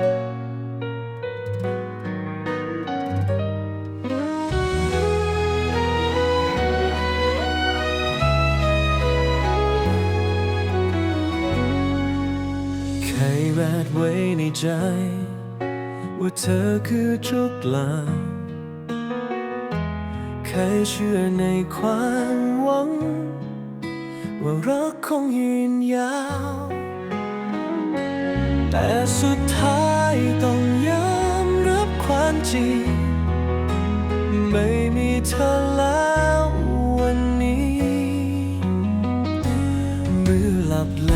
เคยแวดไว้ในใจ ว่าเธอคือทุกลางเคยเชื่อในความหวัง ว่ารักคงยืนยาว แต่สุดท้าย ต้องยอมรับความจริง ไม่มีเธอแล้ววันนี้ มือหลับไหล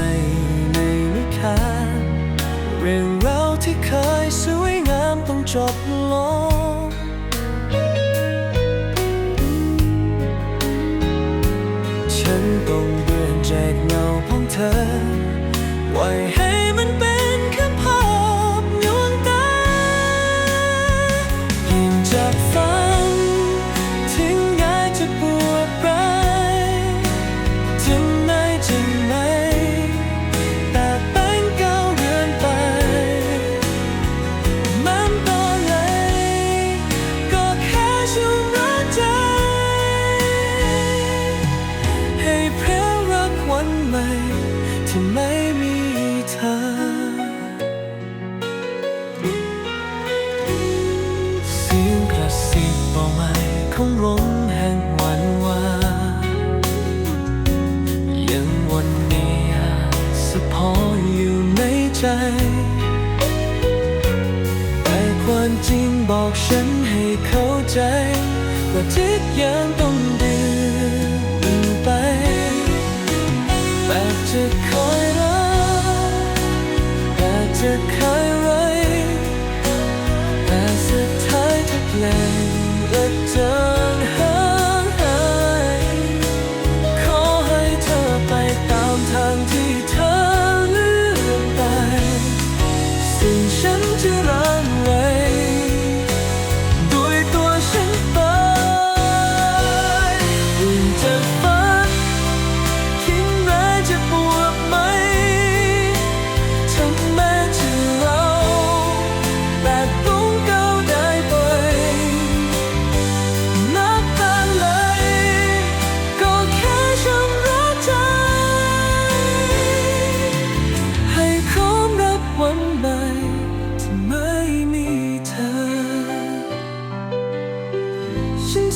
ในนิทานเรื่องราวที่เคยสวยงามต้องจบลงฉันต้องเบื่อจากเงาของเธอปล่ บบอกไม่ของลมแห่งวันวานยังวันนี้สะพออยู่ในใจแต่ความจริงบอกฉันให้เข้าใจ ว่าทุกอย่างต้องเดิ และจางหางหายขอให้เธอไปตามทางที่เธอ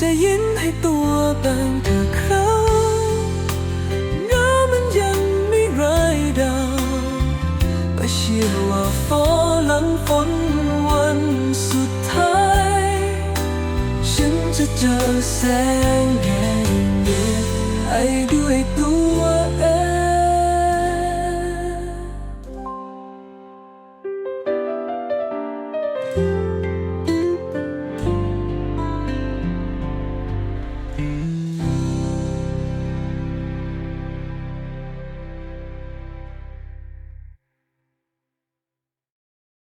จะยินให้ตัวบางเธอเขาเงามันยังไม่ไรดาวแต่เชื่อว่าฟ้าหลังฝนวันสุดท้าย ฉันจะเจอแสงแห่งเดือนให้ด้วยตัว